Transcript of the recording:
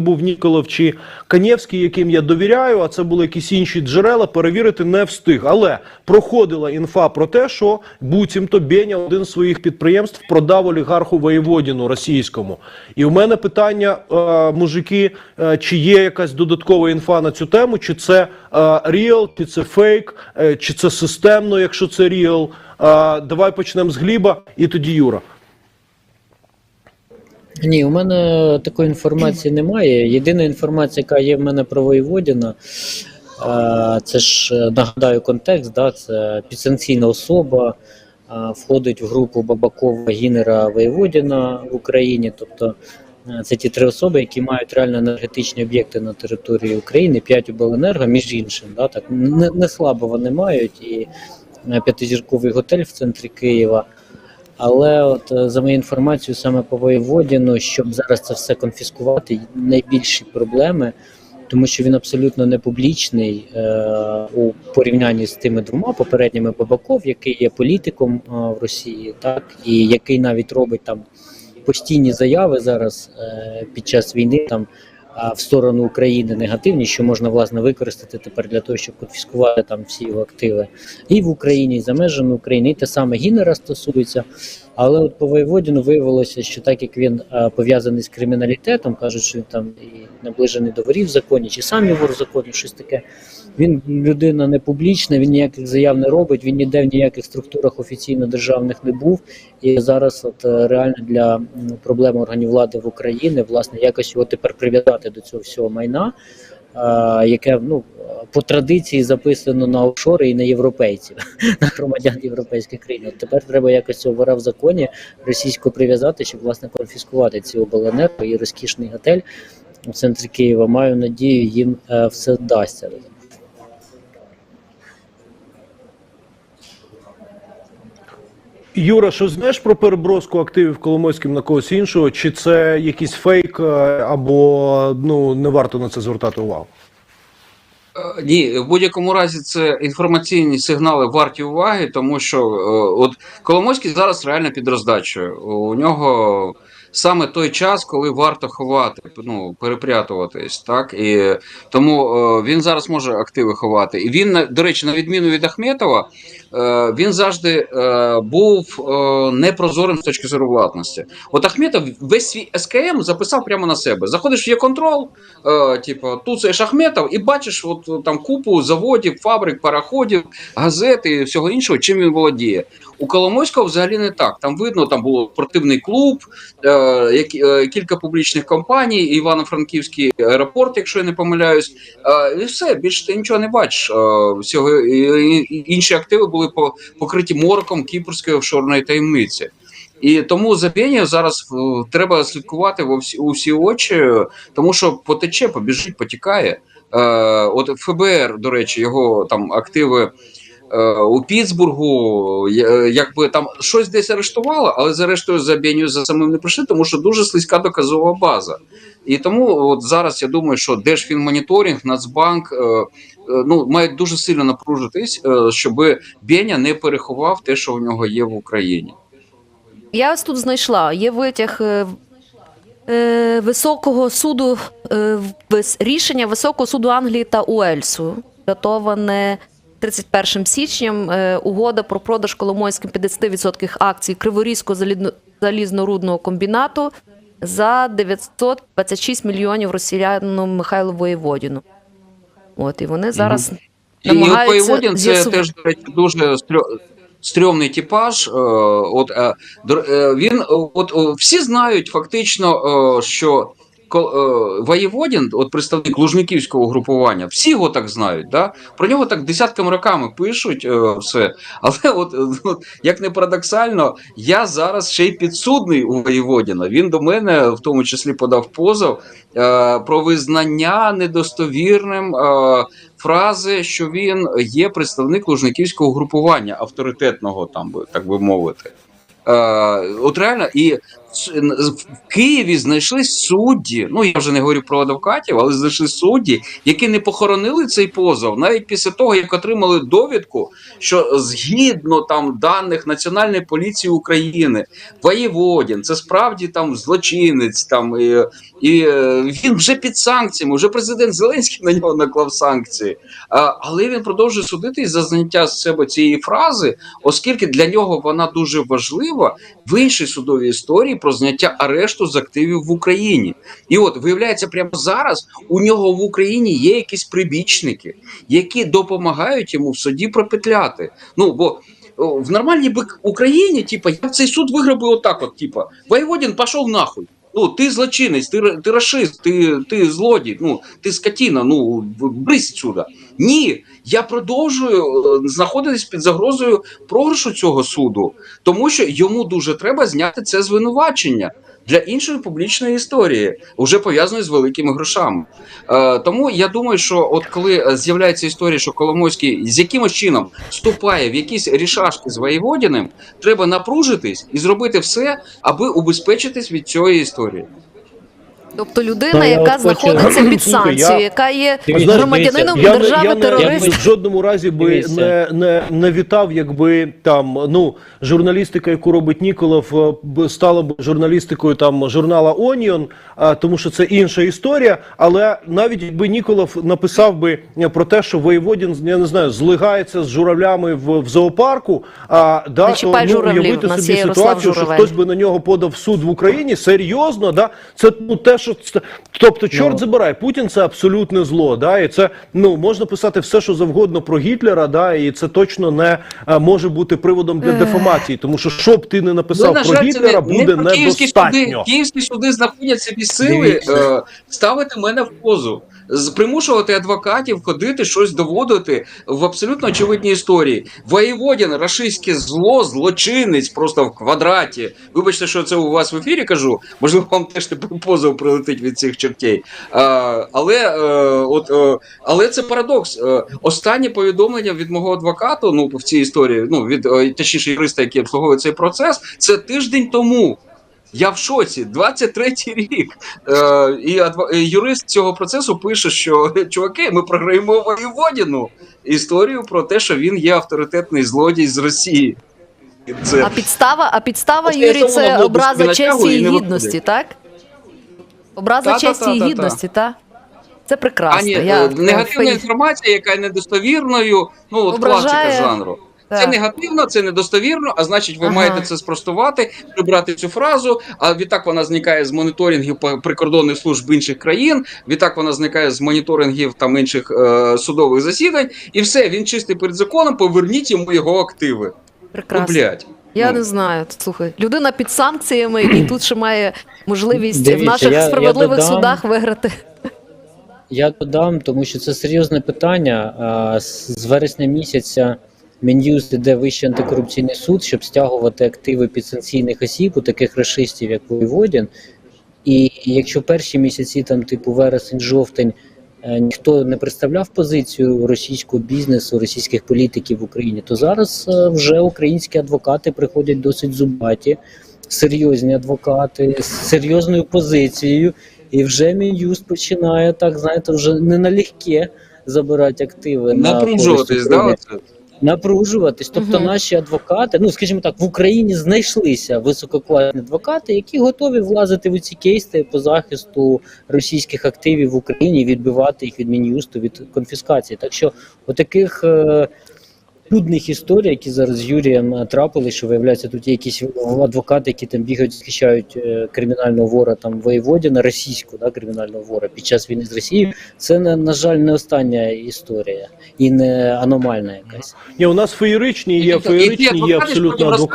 був Ніколов чи Канєвський, яким я довіряю, а це були якісь інші джерела, перевірити не встиг. Але проходила інфа про те, що буцімто Беня один з своїх підприємств продав олігарху Воєводіну російському. І в мене питання, е, мужики, е, чи є якась додаткова інфа на цю тему, чи це е, ріал, чи це фейк, е, чи це системно, якщо це ріал. Е, давай почнемо з Гліба і тоді Юра. Ні, у мене такої інформації немає. Єдина інформація, яка є в мене про Воєводіна, це ж е, нагадаю контекст, да, це підсанкційна особа, входить в групу Бабакова, Гінера, Воєводіна в Україні. Тобто е, це ті три особи, які мають реально енергетичні об'єкти на території України, 5 обленерго, між іншим. Да, так, не, не слабо вони мають і е, п'ятизірковий готель в центрі Києва. Але от е, за моєю інформацією, саме по Воєводіну, щоб зараз це все конфіскувати, найбільші проблеми, тому що він абсолютно не публічний е, у порівнянні з тими двома попередніми Бабаков, який є політиком е, в Росії, так і який навіть робить там постійні заяви зараз е, під час війни там. В сторону України негативні, що можна власне використати тепер для того, щоб конфіскувати там всі його активи і в Україні, і за межами України, і те саме Гінера стосується. Але от по Воєводіну виявилося, що так як він пов'язаний з криміналітетом, кажуть, що він там і наближений до ворів в законі, чи сам його в законі, щось таке. Він людина не публічна, він ніяких заяв не робить, він ніде в ніяких структурах офіційно державних не був. І зараз, от е, реально для м, проблеми органів влади в Україні, власне, якось його тепер прив'язати до цього всього майна, е, яке ну по традиції записано на офшори і на європейців, на громадян європейських країн. От тепер треба якось цього вора в законі російського прив'язати, щоб власне конфіскувати ці обленерго і розкішний готель у центрі Києва. Маю надію, їм е, все вдасться. Юра, що знаєш про переброску активів Коломойським на когось іншого? Чи це якийсь фейк, е, або ну не варто на це звертати увагу? Е, Ні, в будь-якому разі це інформаційні сигнали варті уваги, тому що е, от Коломойський зараз реально під роздачею. У нього саме той час, коли варто ховати, ну перепрятуватись, так і тому е, він зараз може активи ховати. І він до речі, на відміну від Ахметова, е, він завжди е, був е, непрозорим з точки зору власності. От Ахметов весь свій СКМ записав прямо на себе. Заходиш в є контрол, е, типу, тут це Шахметов, і бачиш, от е, там купу заводів, фабрик, пароходів, газет і всього іншого, чим він володіє. У Коломойського взагалі не так. Там видно, там був спортивний клуб, е, кілька публічних компаній, Івано-Франківський аеропорт, якщо я не помиляюсь. Е, і все, більше ти нічого не бачиш. Е, всього інші активи були покриті мороком кіпрської офшорної таємниці. І тому за зараз е, треба слідкувати во всі у всі очі, тому що потече, побіжить, потікає. Е, от ФБР, до речі, його там активи е, у Піцбургу, якби там щось десь арештувало, але зрештою за Бенію за самим не прийшли, тому що дуже слизька доказова база. І тому от зараз я думаю, що Держфінмоніторинг, Нацбанк е, е, ну, мають дуже сильно напружитись, е, щоб Беня не переховав те, що у нього є в Україні. Я ось тут знайшла. Є витяг е, е, Високого суду, е, рішення Високого суду Англії та Уельсу, датоване 31 січням. Е, угода про продаж Коломойським 50% акцій Криворізького залізнорудного комбінату за 926 мільйонів росіяну Михайлу Воєводіну. От, і вони зараз І от Воєводін це теж до речі, дуже стрьо- стрьомний типаж. Е, От е, він, от всі знають фактично, що Воєводін, от представник Лужниківського групування, всі його так знають. Да? Про нього так десятками роками пишуть е, все. Але от, е, от як не парадоксально, я зараз ще й підсудний у Воєводіна. Він до мене в тому числі подав позов е, про визнання недостовірним. Е, фрази, що він є представник лужниківського групування авторитетного, там так би мовити. Е, от реально, і в Києві знайшли судді. Ну я вже не говорю про адвокатів, але знайшли судді, які не похоронили цей позов навіть після того, як отримали довідку, що згідно там даних Національної поліції України, Воєводін, це справді там злочинець. Там і, і е, він вже під санкціями. Вже президент Зеленський на нього наклав санкції. А, але він продовжує судити за зняття з себе цієї фрази, оскільки для нього вона дуже важлива в іншій судовій історії про зняття арешту з активів в Україні. І от виявляється, прямо зараз у нього в Україні є якісь прибічники, які допомагають йому в суді пропетляти. Ну бо. В нормальній Україні, типа, я цей суд виграв би отак, от, типа, Воєводін пішов нахуй. Ну, ти злочинець, ти, ти рашист, ти, ти злодій, ну, ти скотіна, ну, брись сюди. Ні, я продовжую е, знаходитись під загрозою програшу цього суду, тому що йому дуже треба зняти це звинувачення для іншої публічної історії, вже пов'язаної з великими грошами. Е, тому я думаю, що от коли е, з'являється історія, що Коломойський з якимось чином вступає в якісь рішашки з Воєводіним, треба напружитись і зробити все, аби убезпечитись від цієї історії. Тобто людина, Ну, яка знаходиться під я- санкцією, яка є громадянином Я, я, держави не, терорист. в жодному разі би не, не, не вітав, якби там ну журналістика, яку робить Ніколов, е, стала б журналістикою там журнала Оніон, а, тому що це інша історія. Але навіть якби Ніколов написав би е, про те, що Воєводін я не знаю, злигається з журавлями в, в зоопарку, а да то, ну, уявити собі ситуацію, що хтось би на нього подав суд в Україні. Серйозно, да це ну те, що це- тобто, чорт Ну. забирай, Путін це абсолютне зло. Да, і це ну можна писати все, що завгодно про Гітлера, да, і це точно не а, може бути приводом для дефамації, тому що що б ти не написав Ну, про жаль, Гітлера, не, буде не про київські суди. Київські суди знаходяться без сили Дивіться. е, ставити мене в позу. Примушувати адвокатів ходити, щось доводити в абсолютно очевидній історії. Воєводін, рашистське зло, злочинець просто в квадраті. Вибачте, що це у вас в ефірі кажу. Можливо, вам теж тепер позов прилетить від цих чертей. А, але, е, от, е, але це парадокс. Е, останнє повідомлення від мого адвоката, ну в цій історії, ну від точніше юриста, який обслуговує цей процес, це тиждень тому. Я в шоці, 23-й рік. Е, і адва... юрист цього процесу пише, що чуваки, ми програємо воєводіну історію про те, що він є авторитетний злодій з Росії. Це... А підстава, а підстава, Юрій, це образа честі і гідності, так? Образа честі і гідності, так? Це прекрасно. Ані Я, е, негативна інформація, яка є недостовірною, ну от Ображає. класика жанру. Це негативно, це недостовірно, а значить, ви Ага. маєте це спростувати, прибрати цю фразу. А відтак вона зникає з моніторингів прикордонних служб інших країн. Відтак вона зникає з моніторингів там інших е, судових засідань, і все, він чистий перед законом. Поверніть йому його активи. Ну, Прекрасно. блядь. Я ну. не знаю. Слухай, людина під санкціями і тут ще має можливість в наших я- я справедливих додам- судах виграти. Я додам, тому що це серйозне питання. А, з з вересня місяця Мін'юст іде Вищий антикорупційний суд, щоб стягувати активи підсанкційних осіб, у таких расистів, як Воєводін. І якщо перші місяці, там, типу вересень-жовтень, е, ніхто не представляв позицію російського бізнесу, російських політиків в Україні, то зараз е, вже українські адвокати приходять досить зубаті, серйозні адвокати з серйозною позицією. І вже Мін'юст починає так, знаєте, вже не налегке забирати активи на Напружуватись, користь да? Напружуватись. Тобто угу. наші адвокати, ну скажімо так, в Україні знайшлися висококласні адвокати, які готові влазити в ці кейси по захисту російських активів в Україні, відбивати їх від мін'юсту від конфіскації. Так що отаких е, чудних історій, які зараз з Юрієм е, трапили, що виявляється, тут є якісь адвокати, які там бігають, захищають е, кримінального вора там воєводіна, російську да, кримінального вора під час війни з Росією. Це на, на жаль не остання історія і не аномальна якась. Ні, у нас феєричні є феєричні, є абсолютно адвокати.